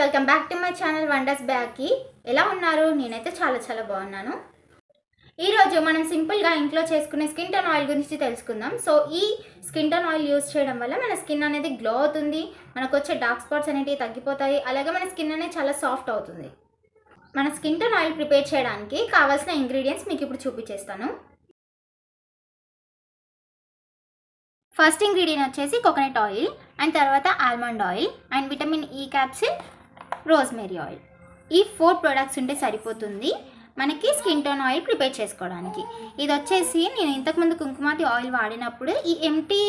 Welcome back to my channel wonders బ్యాక్కి ఎలా ఉన్నారు? నేనైతే చాలా చాలా బాగున్నాను. ఈరోజు మనం సింపుల్గా ఇంట్లో చేసుకునే స్కిన్ టోన్ ఆయిల్ గురించి తెలుసుకుందాం. సో ఈ స్కిన్ టోన్ ఆయిల్ యూస్ చేయడం వల్ల మన స్కిన్ అనేది గ్లో అవుతుంది మనకు వచ్చే డార్క్ స్పాట్స్ అనేవి తగ్గిపోతాయి అలాగే మన స్కిన్ అనేది చాలా సాఫ్ట్ అవుతుంది. మన స్కిన్ టోన్ ఆయిల్ ప్రిపేర్ చేయడానికి కావాల్సిన ఇంగ్రీడియంట్స్ మీకు ఇప్పుడు చూపించేస్తాను. ఫస్ట్ ఇంగ్రీడియంట్ వచ్చేసి కోకోనట్ ఆయిల్ అండ్ తర్వాత almond oil and vitamin E capsule rosemary oil. ఈ ఫోర్ ప్రొడక్ట్స్ ఉంటే సరిపోతుంది మనకి స్కిన్ టోన్ ఆయిల్ ప్రిపేర్ చేసుకోవడానికి. ఇది వచ్చేసి నేను ఇంతకుముందు కుంకుమాతి ఆయిల్ వాడినప్పుడు ఈ ఎంటీ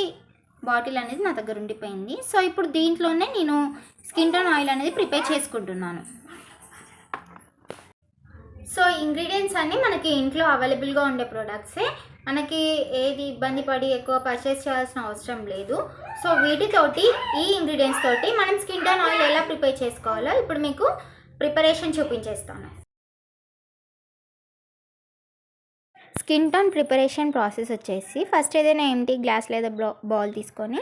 బాటిల్ అనేది నా దగ్గర ఉండిపోయింది. సో ఇప్పుడు దీంట్లోనే నేను స్కిన్ టోన్ ఆయిల్ అనేది ప్రిపేర్ చేసుకుంటున్నాను. సో ఇంగ్రీడియంట్స్ అన్నీ మనకి ఇంట్లో అవైలబుల్గా ఉండే ప్రోడక్ట్సే. మనకి ఏది ఇబ్బంది పడి ఎక్కువ పర్చేస్ చేయాల్సిన అవసరం లేదు. సో వీటితోటి ఈ ఇంగ్రీడియంట్స్ తోటి మనం స్కిన్ టోన్ ఆయిల్ ఎలా ప్రిపేర్ చేసుకోవాలో ఇప్పుడు మీకు ప్రిపరేషన్ చూపించేస్తాను. స్కిన్ టోన్ ప్రిపరేషన్ ప్రాసెస్ వచ్చేసి ఫస్ట్ ఏదైనా ఎంటీ గ్లాస్ లేదా బౌల్ తీసుకొని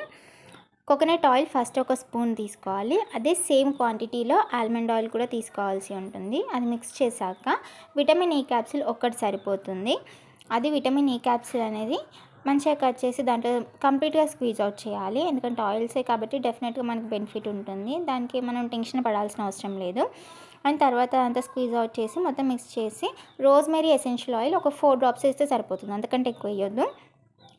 కోకోనట్ ఆయిల్ ఫస్ట్ ఒక స్పూన్ తీసుకోవాలి. అదే సేమ్ క్వాంటిటీలో ఆల్మండ్ ఆయిల్ కూడా తీసుకోవాల్సి ఉంటుంది. అది మిక్స్ చేశాక విటమిన్ ఈ క్యాప్సిల్ ఒక్కటి సరిపోతుంది. అది విటమిన్ ఈ క్యాప్సిల్ అనేది మంచిగా కట్ చేసి దాంట్లో కంప్లీట్గా స్క్వీజ్ అవుట్ చేయాలి. ఎందుకంటే ఆయిల్సే కాబట్టి డెఫినెట్గా మనకు బెనిఫిట్ ఉంటుంది. దానికి మనం టెన్షన్ పడాల్సిన అవసరం లేదు. అండ్ తర్వాత అంతా స్క్వీజ్ అవుట్ చేసి మొత్తం మిక్స్ చేసి రోజ్మెరీ ఎసెన్షియల్ ఆయిల్ ఒక ఫోర్ డ్రాప్స్ వేస్తే సరిపోతుంది. అంతకంటే ఎక్కువ వేయొద్దు.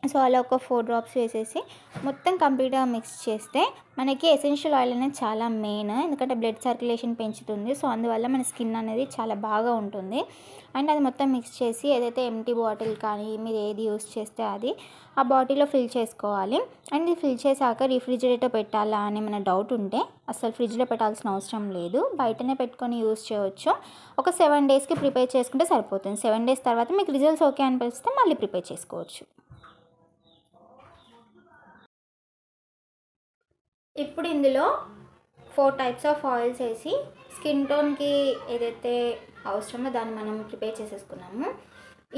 సో అలా ఒక ఫోర్ డ్రాప్స్ వేసేసి మొత్తం కంప్లీట్గా మిక్స్ చేస్తే మనకి ఎసెన్షియల్ ఆయిల్ అనేది చాలా మెయిన్. ఎందుకంటే బ్లడ్ సర్క్యులేషన్ పెంచుతుంది. సో అందువల్ల మన స్కిన్ అనేది చాలా బాగా ఉంటుంది. అండ్ అది మొత్తం మిక్స్ చేసి ఏదైతే ఎంటీ బాటిల్ కానీ మీరు ఏది యూస్ చేస్తే అది ఆ బాటిల్లో ఫిల్ చేసుకోవాలి. అండ్ ఇది ఫిల్ చేశాక రిఫ్రిజిరేటర్ పెట్టాలా అని మన డౌట్ ఉంటే అసలు ఫ్రిడ్జ్లో పెట్టాల్సిన అవసరం లేదు. బయటనే పెట్టుకొని యూస్ చేయవచ్చు ఒక సెవెన్ డేస్కి ప్రిపేర్ చేసుకుంటే సరిపోతుంది. సెవెన్ డేస్ తర్వాత మీకు రిజల్ట్స్ ఓకే అనిపిస్తే మళ్ళీ ప్రిపేర్ చేసుకోవచ్చు. ఇప్పుడు ఇందులో ఫోర్ టైప్స్ ఆఫ్ ఆయిల్స్ వేసి స్కిన్ టోన్కి ఏదైతే అవసరమో దాన్ని మనం ప్రిపేర్ చేసేసుకున్నాము.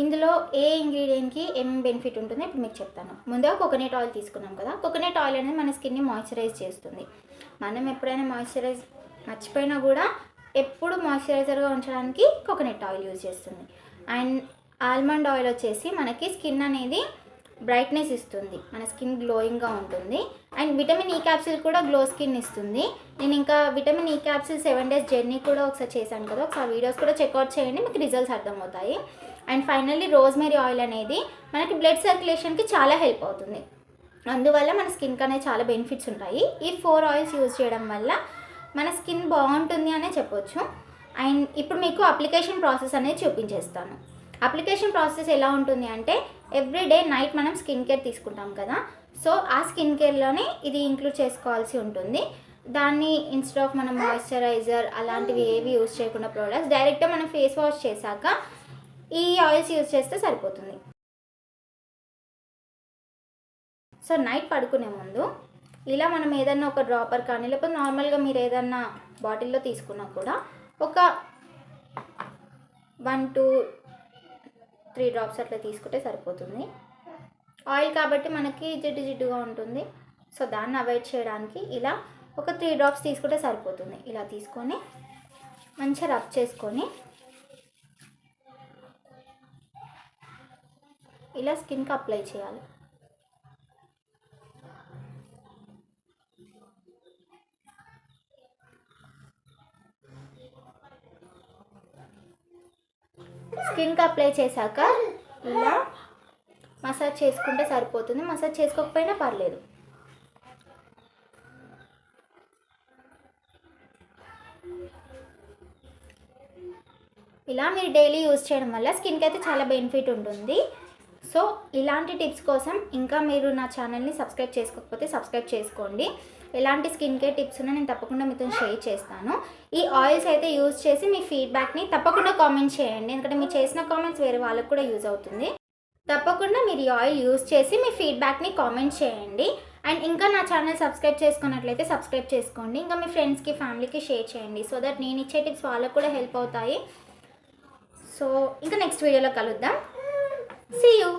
ఇందులో ఏ ఇంగ్రీడియంట్కి ఏం బెనిఫిట్ ఉంటుందో ఇప్పుడు మీకు చెప్తాను. ముందుగా కోకోనట్ ఆయిల్ తీసుకున్నాం కదా కోకోనట్ ఆయిల్ అనేది మన స్కిన్ని మాయిశ్చరైజ్ చేస్తుంది. మనం ఎప్పుడైనా మాయిశ్చరైజ్ మర్చిపోయినా కూడా ఎప్పుడు మాయిశ్చరైజర్గా ఉంచడానికి కోకోనట్ ఆయిల్ యూజ్ చేస్తుంది. అండ్ ఆల్మండ్ ఆయిల్ వచ్చేసి మనకి స్కిన్ అనేది బ్రైట్నెస్ ఇస్తుంది. మన స్కిన్ గ్లోయింగ్గా ఉంటుంది. అండ్ విటమిన్ ఈ క్యాప్సిల్ కూడా గ్లో స్కిన్ ఇస్తుంది. నేను ఇంకా vitamin E capsule seven days journey కూడా ఒకసారి చేశాను కదా. ఒకసారి వీడియోస్ కూడా చెక్అవుట్ చేయండి. మీకు రిజల్ట్స్ అర్థమవుతాయి. అండ్ ఫైనల్లీ రోజ్మెరీ ఆయిల్ అనేది మనకి బ్లడ్ సర్క్యులేషన్కి చాలా హెల్ప్ అవుతుంది. అందువల్ల మన స్కిన్కి అనేది చాలా బెనిఫిట్స్ ఉంటాయి. ఈ ఫోర్ ఆయిల్స్ యూజ్ చేయడం వల్ల మన స్కిన్ బాగుంటుంది అనే చెప్పొచ్చు. అండ్ ఇప్పుడు మీకు అప్లికేషన్ ప్రాసెస్ అనేది చూపించేస్తాను. అప్లికేషన్ ప్రాసెస్ ఎలా ఉంటుంది అంటే ఎవ్రీ డే నైట్ మనం స్కిన్ కేర్ తీసుకుంటాం కదా. సో ఆ స్కిన్ కేర్లోనే ఇది ఇంక్లూడ్ చేసుకోవాల్సి ఉంటుంది. దాన్ని ఇన్స్టెడ్ ఆఫ్ మనం మాయిశ్చరైజర్ అలాంటివి ఏవి యూజ్ చేయకుండా ప్రోడక్ట్స్ డైరెక్ట్గా మనం ఫేస్ వాష్ చేశాక ఈ ఆయిల్స్ యూజ్ చేస్తే సరిపోతుంది. సో నైట్ పడుకునే ముందు ఇలా మనం ఏదన్నా ఒక డ్రాపర్ కానీ లేకపోతే నార్మల్గా మీరు ఏదన్నా బాటిల్లో తీసుకున్నా కూడా ఒక వన్ టూ త్రీ డ్రాప్స్ అట్లా తీసుకుంటే సరిపోతుంది. ఆయిల్ కాబట్టి మనకి జిడ్డు జిడ్డుగా ఉంటుంది. సో దాన్ని అవాయిడ్ చేయడానికి ఇలా ఒక త్రీ డ్రాప్స్ తీసుకుంటే సరిపోతుంది. ఇలా తీసుకొని మంచిగా రబ్ చేసుకొని ఇలా స్కిన్కి అప్లై చేయాలి. స్కిన్కి అప్లై చేశాక ఇలా మసాజ్ చేసుకుంటే సరిపోతుంది. మసాజ్ చేసుకోకపోయినా పర్లేదు. ఇలా మీరు డైలీ యూజ్ చేయడం వల్ల స్కిన్కి అయితే చాలా బెనిఫిట్ ఉంటుంది. సో ఇలాంటి టిప్స్ కోసం ఇంకా మీరు నా ఛానల్ని సబ్స్క్రైబ్ చేసుకోకపోతే సబ్స్క్రైబ్ చేసుకోండి. ఎలాంటి స్కిన్ కేర్ టిప్స్ ఉన్నా నేను తప్పకుండా మీతో షేర్ చేస్తాను. ఈ ఆయిల్స్ అయితే యూజ్ చేసి మీ ఫీడ్బ్యాక్ని తప్పకుండా కామెంట్ చేయండి. ఎందుకంటే మీరు చేసిన కామెంట్స్ వేరే వాళ్ళకు కూడా యూజ్ అవుతుంది. తప్పకుండా మీరు ఈ ఆయిల్ యూజ్ చేసి మీ ఫీడ్బ్యాక్ని కామెంట్ చేయండి. అండ్ ఇంకా నా ఛానల్ సబ్స్క్రైబ్ చేసుకున్నట్లయితే సబ్స్క్రైబ్ చేసుకోండి. ఇంకా మీ ఫ్రెండ్స్కి ఫ్యామిలీకి షేర్ చేయండి. సో దట్ నేను ఇచ్చే టిప్స్ వాళ్ళకు కూడా హెల్ప్ అవుతాయి. సో ఇంకా నెక్స్ట్ వీడియోలో కలుద్దాం. See you